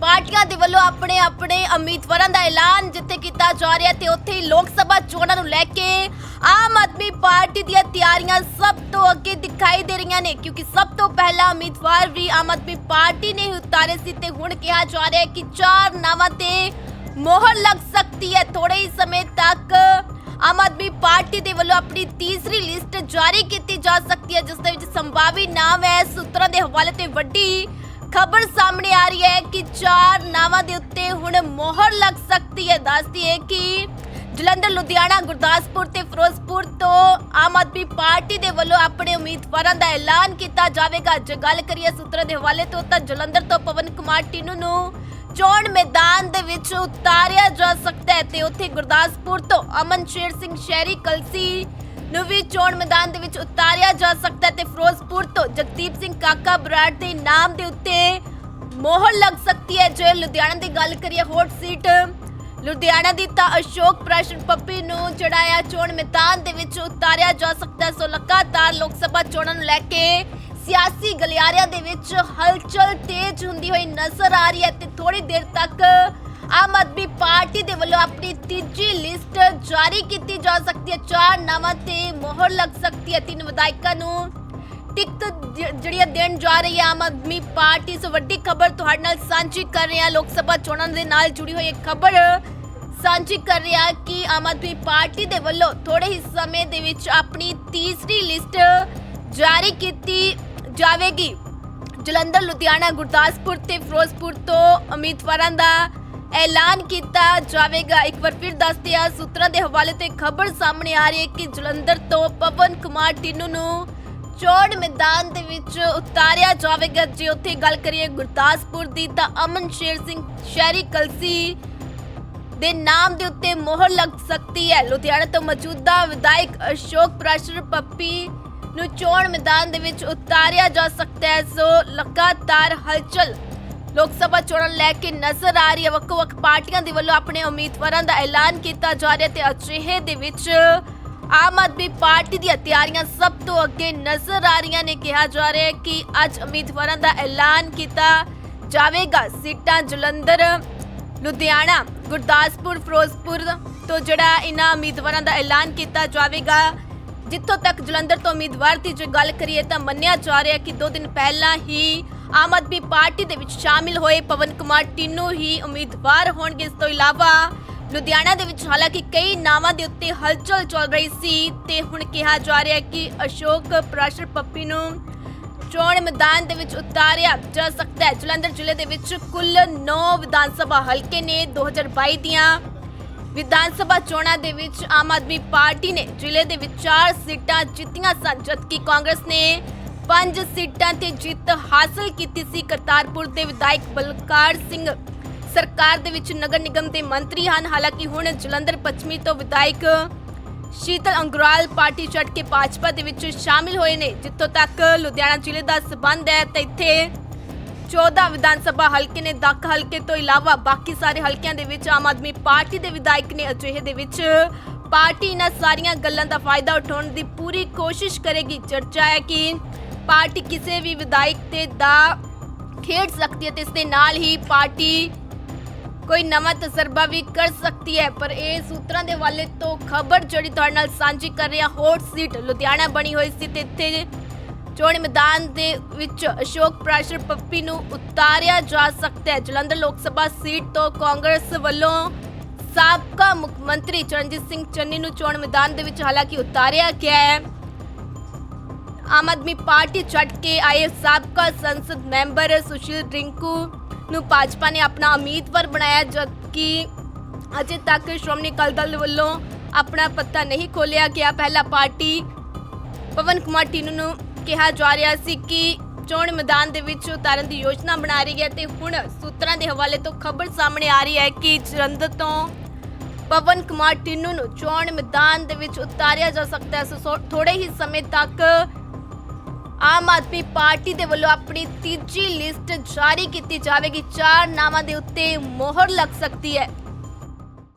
ਪਾਰਟੀਆਂ ਦੇ ਵੱਲੋਂ ਆਪਣੇ ਆਪਣੇ ਉਮੀਦਵਾਰਾਂ ਦਾ ਐਲਾਨ ਜਿੱਥੇ ਕੀਤਾ ਜਾ ਰਿਹਾ ਤੇ ਉੱਥੇ ਹੀ ਲੋਕ ਸਭਾ ਚੋਣਾਂ ਨੂੰ ਲੈ ਕੇ ਆਮ ਆਦਮੀ ਪਾਰਟੀ ਦੀਆਂ ਤਿਆਰੀਆਂ ਸਭ ਤੋਂ ਅੱਗੇ ਦਿਖਾਈ ਦੇ ਰਹੀਆਂ ਨੇ, ਕਿਉਂਕਿ ਸਭ ਤੋਂ ਪਹਿਲਾ ਉਮੀਦਵਾਰ ਵੀ ਆਮ ਆਦਮੀ ਪਾਰਟੀ ਨੇ ਉਤਾਰੇ ਸੀ ਤੇ ਹੁਣ ਕਿਹਾ ਜਾ ਰਿਹਾ ਹੈ ਕਿ ਚਾਰ ਨਾਵਾਂ ਤੇ ਮੋਹਰ ਲੱਗ ਸਕਦੀ ਹੈ। ਥੋੜੇ ਹੀ ਸਮੇਂ ਤੱਕ ਆਮ ਆਦਮੀ ਪਾਰਟੀ ਦੇ ਵੱਲੋਂ ਆਪਣੀ ਤੀਸਰੀ ਲਿਸਟ ਜਾਰੀ ਕੀਤੀ ਜਾ ਸਕਦੀ ਹੈ, ਜਿਸ ਦੇ ਵਿੱਚ ਸੰਭਾਵੀ ਨਾਮ ਹੈ। ਸੂਤਰਾਂ ਦੇ ਹਵਾਲੇ ਤੇ ਵੱਡੀ ਖਬਰ ਸਾਹਮਣੇ ਆ ਰਹੀ ਹੈ ਕਿ ਚਾਰ ਨਾਵਾਂ ਦੇ ਉੱਤੇ ਹੁਣ ਮੋਹਰ ਲੱਗ ਸਕਦੀ ਹੈ। ਦੱਸਦੀ ਹੈ ਕਿ ਜਲੰਧਰ, ਲੁਧਿਆਣਾ, ਗੁਰਦਾਸਪੁਰ ਤੇ ਫਿਰੋਜ਼ਪੁਰ ਤੋਂ ਆਮ ਆਦਮੀ ਪਾਰਟੀ ਦੇ ਵੱਲੋਂ ਆਪਣੇ ਉਮੀਦਵਾਰਾਂ ਦਾ ਐਲਾਨ ਕੀਤਾ ਜਾਵੇਗਾ। ਜੇ ਗੱਲ ਕਰੀਏ ਸੂਤਰਾਂ ਦੇ ਹਵਾਲੇ ਤੋਂ ਤਾਂ ਜਲੰਧਰ ਤੋਂ ਪਵਨ ਕੁਮਾਰ ਟੀਨੂ ਨੂੰ ਚੋਣ ਮੈਦਾਨ ਦੇ ਵਿੱਚ ਉਤਾਰਿਆ ਜਾ ਸਕਦਾ ਹੈ ਤੇ ਉੱਥੇ ਗੁਰਦਾਸਪੁਰ ਤੋਂ ਅਮਨ ਸ਼ੇਰ ਸਿੰਘ ਸ਼ਹਿਰੀ, ਕਲਸੀ ਨੂੰ ਵੀ ਚੋਣ ਮੈਦਾਨ ਦੇ ਵਿੱਚ ਉਤਾਰਿਆ ਜਾ ਸਕਦਾ ਹੈ ਤੇ ਫਿਰੋਜ਼ਪੁਰ ਤੋਂ ਜਗਦੀਪ ਸਿੰਘ ਕਾਕਾ ਬਰਾੜ ਦੇ ਨਾਮ ਦੇ ਉੱਤੇ ਮੋਹਰ ਲੱਗ ਸਕਦੀ ਹੈ। ਜੇ ਲੁਧਿਆਣਾ ਦੀ ਗੱਲ ਕਰੀਏ ਹੌਟ ਸੀਟ, ਲੁਧਿਆਣਾ ਦੀ ਤਾਂ ਅਸ਼ੋਕ ਪ੍ਰਸ਼ਨ ਪੱਪੀ ਨੂੰ ਜਿਹੜਾ ਆ ਚੋਣ ਮੈਦਾਨ ਦੇ ਵਿੱਚ ਉਤਾਰਿਆ ਜਾ ਸਕਦਾ ਸੋ ਲਗਾਤਾਰ ਲੋਕ ਸਭਾ ਚੋਣਾਂ ਨੂੰ ਲੈ ਕੇ ਸਿਆਸੀ ਗਲਿਆਰਿਆਂ ਦੇ ਵਿੱਚ ਹਲਚਲ ਤੇਜ਼ ਹੁੰਦੀ ਹੋਈ ਨਜ਼ਰ ਆ ਰਹੀ ਹੈ ਤੇ ਥੋੜੀ ਦੇਰ ਤੱਕ ਆਮ ਆਦਮੀ ਪਾਰਟੀ ਦੇ ਵੱਲੋਂ ਆਪਣੀ ਤੀਜੀ ਲਿਸਟ ਜਾਰੀ ਕੀਤੀ ਜਾ ਸਕਦੀ ਹੈ। ਚਾਰ ਨਾਵਾਂ ਤੇ ਮੋਹਰ ਲੱਗ ਸਕਦੀ ਹੈ। ਤਿੰਨ ਵਿਧਾਇਕਾਂ ਨੂੰ ਟਿਕਟ ਜ- ਜਿਹੜੀ ਹੈ ਦੇਣ ਜਾ ਰਹੀ ਹੈ ਆਮ ਆਦਮੀ ਪਾਰਟੀ ਸੋ ਵੱਡੀ ਖਬਰ ਤੁਹਾਡੇ ਨਾਲ ਸਾਂਝੀ ਕਰ ਰਹੇ ਹਾਂ। ਲੋਕ ਸਭਾ ਚੋਣਾਂ ਦੇ ਨਾਲ ਜੁੜੀ ਹੋਈ ਇੱਕ ਖਬਰ ਸਾਂਝੀ ਕਰ ਰਿਹਾ ਕਿ ਆਮ ਆਦਮੀ ਪਾਰਟੀ ਦੇ ਵੱਲੋਂ ਥੋੜੇ ਹੀ ਸਮੇਂ ਦੇ ਵਿੱਚ ਆਪਣੀ ਤੀਸਰੀ ਲਿਸਟ ਜਾਰੀ ਕੀਤੀ ਜਾਵੇਗੀ। ਜਲੰਧਰ, ਲੁਧਿਆਣਾ, ਗੁਰਦਾਸਪੁਰ ਤੇ ਫਿਰੋਜ਼ਪੁਰ ਤੋਂ ਉਮੀਦਵਾਰਾਂ ਦਾ ਐਲਾਨ ਕੀਤਾ ਜਾਵੇਗਾ। ਇੱਕ ਵਾਰ ਫਿਰ ਦੱਸਦੇ ਆ, ਸੂਤਰਾਂ ਦੇ ਹਵਾਲੇ ਤੇ ਖਬਰ ਸਾਹਮਣੇ ਆ ਰਹੀ ਹੈ ਕਿ ਜਲੰਧਰ ਤੋਂ ਪਵਨ ਕੁਮਾਰ ਟਿੰਨੂ ਨੂੰ ਚੋਣ ਮੈਦਾਨ ਦੇ ਵਿੱਚ ਉਤਾਰਿਆ ਜਾਵੇਗਾ। ਜੇ ਉੱਥੇ ਗੱਲ ਕਰੀਏ ਗੁਰਦਾਸਪੁਰ ਦੀ, ਤਾਂ ਅਮਨ ਸ਼ੇਰ ਸਿੰਘ ਸ਼ਹਿਰੀ ਕਲਸੀ ਦੇ ਨਾਮ ਦੇ ਉੱਤੇ ਮੋਹਰ ਲੱਗ ਸਕਦੀ ਹੈ। ਲੁਧਿਆਣਾ ਤੋਂ ਮੌਜੂਦਾ ਵਿਧਾਇਕ ਅਸ਼ੋਕ ਪ੍ਰਸ਼ਰ ਪੱਪੀ ਨੂੰ ਚੋਣ ਮੈਦਾਨ ਦੇ ਵਿੱਚ ਉਤਾਰਿਆ ਜਾ ਸਕਦਾ ਹੈ। ਸੋ ਲਗਾਤਾਰ ਹਲਚਲ ਲੋਕ ਸਭਾ ਚੋਣਾਂ ਲੈ ਕੇ ਨਜ਼ਰ ਆ ਰਹੀ ਹੈ। ਵੱਖ-ਵੱਖ ਪਾਰਟੀਆਂ ਦੇ ਵੱਲੋਂ ਆਪਣੇ ਉਮੀਦਵਾਰਾਂ ਦਾ ਐਲਾਨ ਕੀਤਾ ਜਾ ਰਿਹਾ ਤੇ ਅਜਿਹੇ ਦੇ ਵਿੱਚ ਆਮ ਆਦਮੀ ਪਾਰਟੀ ਦੀਆਂ ਤਿਆਰੀਆਂ ਸਭ ਤੋਂ ਅੱਗੇ ਨਜ਼ਰ ਆ ਰਹੀਆਂ ਨੇ। ਕਿਹਾ ਜਾ ਰਿਹਾ ਹੈ ਕਿ ਅੱਜ ਉਮੀਦਵਾਰਾਂ ਦਾ ਐਲਾਨ ਕੀਤਾ ਜਾਵੇਗਾ। ਸੀਟਾਂ ਜਲੰਧਰ, ਲੁਧਿਆਣਾ, ਗੁਰਦਾਸਪੁਰ, ਫਿਰੋਜ਼ਪੁਰ ਤੋਂ ਜਿਹੜਾ ਇਹਨਾਂ ਉਮੀਦਵਾਰਾਂ ਦਾ ਐਲਾਨ ਕੀਤਾ ਜਾਵੇਗਾ। ਜਿੱਥੋਂ ਤੱਕ ਜਲੰਧਰ ਤੋਂ ਉਮੀਦਵਾਰ ਦੀ ਜੇ ਗੱਲ ਕਰੀਏ ਤਾਂ ਮੰਨਿਆ ਜਾ ਰਿਹਾ ਕਿ ਦੋ ਦਿਨ ਪਹਿਲਾਂ ਹੀ ਆਮ ਆਦਮੀ ਪਾਰਟੀ ਦੇ ਵਿੱਚ ਸ਼ਾਮਿਲ ਹੋਏ ਪਵਨ ਕੁਮਾਰ ਟਿੰਨੂ ਹੀ ਉਮੀਦਵਾਰ ਹੋਣਗੇ। ਇਸ ਤੋਂ ਇਲਾਵਾ ਲੁਧਿਆਣਾ ਦੇ ਵਿੱਚ ਹਾਲਾਂਕਿ ਕਈ ਨਾਵਾਂ ਦੇ ਉੱਤੇ ਹਲਚਲ ਚੱਲ ਰਹੀ ਸੀ ਤੇ ਹੁਣ ਕਿਹਾ ਜਾ ਰਿਹਾ ਕਿ ਅਸ਼ੋਕ ਪ੍ਰਸ਼ਰ ਪੱਪੀ ਨੂੰ ਚੋਣ ਮੈਦਾਨ ਦੇ ਵਿੱਚ ਉਤਾਰਿਆ ਜਾ ਸਕਦਾ ਹੈ। ਜਲੰਧਰ ਜ਼ਿਲ੍ਹੇ ਦੇ ਵਿੱਚ ਕੁੱਲ 9 ਵਿਧਾਨ ਸਭਾ ਹਲਕੇ ਨੇ 2022 ਦੀਆਂ ਵਿਧਾਨ ਸਭਾ ਚੋਣਾਂ ਦੇ ਵਿੱਚ ਆਮ ਆਦਮੀ ਪਾਰਟੀ ਨੇ ਜ਼ਿਲ੍ਹੇ ਦੇ ਵਿੱਚ 4 ਸੀਟਾਂ ਜਿੱਤੀਆਂ ਸਨ, ਜਦਕਿ ਕਾਂਗਰਸ ਨੇ ਪੰਜ ਸੀਟਾਂ ਤੇ ਜਿੱਤ ਹਾਸਲ ਕੀਤੀ ਸੀ। ਕਰਤਾਰਪੁਰ ਦੇ ਵਿਧਾਇਕ ਬਲਕਾਰ ਸਿੰਘ ਸਰਕਾਰ ਦੇ ਵਿੱਚ ਨਗਰ ਨਿਗਮ ਦੇ ਮੰਤਰੀ ਹਨ। ਹਾਲਾਂਕਿ ਹੁਣ ਜਲੰਧਰ ਪੱਛਮੀ ਤੋਂ ਵਿਧਾਇਕ ਸ਼ੀਤਲ ਅੰਗਰਾਲ ਪਾਰਟੀ ਛੱਡ ਕੇ ਭਾਜਪਾ ਦੇ ਵਿੱਚ ਸ਼ਾਮਿਲ ਹੋਏ ਨੇ, ਜਿੱਥੋਂ ਤੱਕ ਲੁਧਿਆਣਾ ਜ਼ਿਲ੍ਹੇ ਦਾ ਸਬੰਧ ਹੈ ਤਾਂ ਇੱਥੇ 14 ਵਿਧਾਨ ਸਭਾ ਹਲਕੇ ਨੇ ਦੱਖ ਹਲਕੇ ਤੋਂ ਇਲਾਵਾ ਬਾਕੀ ਸਾਰੇ ਹਲਕਿਆਂ ਦੇ ਵਿੱਚ ਆਮ ਆਦਮੀ ਪਾਰਟੀ ਦੇ ਵਿਧਾਇਕ ਨੇ ਅਜਿਹੇ ਦੇ ਵਿੱਚ ਪਾਰਟੀ ਇਹਨਾਂ ਸਾਰੀਆਂ ਗੱਲਾਂ ਦਾ ਫਾਇਦਾ ਉਠਾਉਣ ਦੀ ਪੂਰੀ ਕੋਸ਼ਿਸ਼ ਕਰੇਗੀ। ਚਰਚਾ ਹੈ ਕਿ ਪਾਰਟੀ ਕਿਸੇ ਵੀ ਵਿਧਾਇਕ ਤੇ ਦਾ ਖੇਡ ਸਕਦੀ ਹੈ ਤੇ ਇਸ ਦੇ ਨਾਲ ਹੀ ਪਾਰਟੀ ਕੋਈ ਨਵਾਂ ਤਜਰਬਾ ਵੀ ਕਰ ਸਕਦੀ ਹੈ। ਪਰ ਇਹ ਸੂਤਰਾਂ ਦੇ ਹਵਾਲੇ ਤੋਂ ਖਬਰ ਜਿਹੜੀ ਤੁਹਾਡੇ ਨਾਲ ਸਾਂਝੀ ਕਰ ਰਿਹਾ ਹੌਟ ਸੀਟ ਲੁਧਿਆਣਾ ਬਣੀ ਹੋਈ ਸੀ ਤੇ ਇੱਥੇ ਚੋਣ ਮੈਦਾਨ ਦੇ ਵਿੱਚ ਅਸ਼ੋਕ ਪ੍ਰਾਸ਼ਰ ਪੱਪੀ ਨੂੰ ਉਤਾਰਿਆ ਜਾ ਸਕਦਾ ਹੈ। ਜਲੰਧਰ ਲੋਕ ਸਭਾ ਸੀਟ ਤੋਂ ਕਾਂਗਰਸ ਵੱਲੋਂ ਸਾਬਕਾ ਮੁੱਖ ਮੰਤਰੀ ਚਰਨਜੀਤ ਸਿੰਘ ਚੰਨੀ ਨੂੰ ਚੋਣ ਮੈਦਾਨ ਦੇ ਵਿੱਚ ਹਾਲਾਂਕਿ ਉਤਾਰਿਆ ਗਿਆ ਹੈ। ਆਮ ਆਦਮੀ ਪਾਰਟੀ ਛੱਡ ਕੇ ਆਏ ਸਾਬਕਾ ਸੰਸਦ ਮੈਂਬਰ ਸੁਸ਼ੀਲ ਰਿੰਕੂ ਨੂੰ ਭਾਜਪਾ ਨੇ ਆਪਣਾ ਉਮੀਦਵਾਰ ਬਣਾਇਆ, ਜਦਕਿ ਅਜੇ ਤੱਕ ਸ਼੍ਰੋਮਣੀ ਅਕਾਲੀ ਦਲ ਵੱਲੋਂ ਆਪਣਾ ਪੱਤਾ ਨਹੀਂ ਖੋਲਿਆ ਗਿਆ। ਪਹਿਲਾ ਪਾਰਟੀ ਪਵਨ ਕੁਮਾਰ ਟੀਨੂ ਨੂੰ ਕਿਹਾ ਜਾ ਰਿਹਾ ਸੀ ਕਿ ਚੋਣ ਮੈਦਾਨ ਦੇ ਵਿੱਚ ਉਤਾਰਨ ਦੀ ਯੋਜਨਾ ਬਣਾ ਰਹੀ ਹੈ ਤੇ ਹੁਣ ਸੂਤਰਾਂ ਦੇ ਹਵਾਲੇ ਤੋਂ ਖਬਰ ਸਾਹਮਣੇ ਆ ਰਹੀ ਹੈ ਕਿ ਜਲੰਧਰ ਤੋਂ ਪਵਨ ਕੁਮਾਰ ਟਿੰਨੂ ਨੂੰ ਚੋਣ ਮੈਦਾਨ ਦੇ ਵਿੱਚ ਉਤਾਰਿਆ ਜਾ ਸਕਦਾ ਹੈ। ਸੋ ਥੋੜੇ ਹੀ ਸਮੇਂ ਤੱਕ ਆਮ ਆਦਮੀ ਪਾਰਟੀ ਦੇ ਵੱਲੋਂ ਆਪਣੀ ਤੀਜੀ ਲਿਸਟ ਜਾਰੀ ਕੀਤੀ ਜਾਵੇਗੀ। ਚਾਰ ਨਾਵਾਂ ਦੇ ਉੱਤੇ ਮੋਹਰ ਲੱਗ ਸਕਦੀ ਹੈ।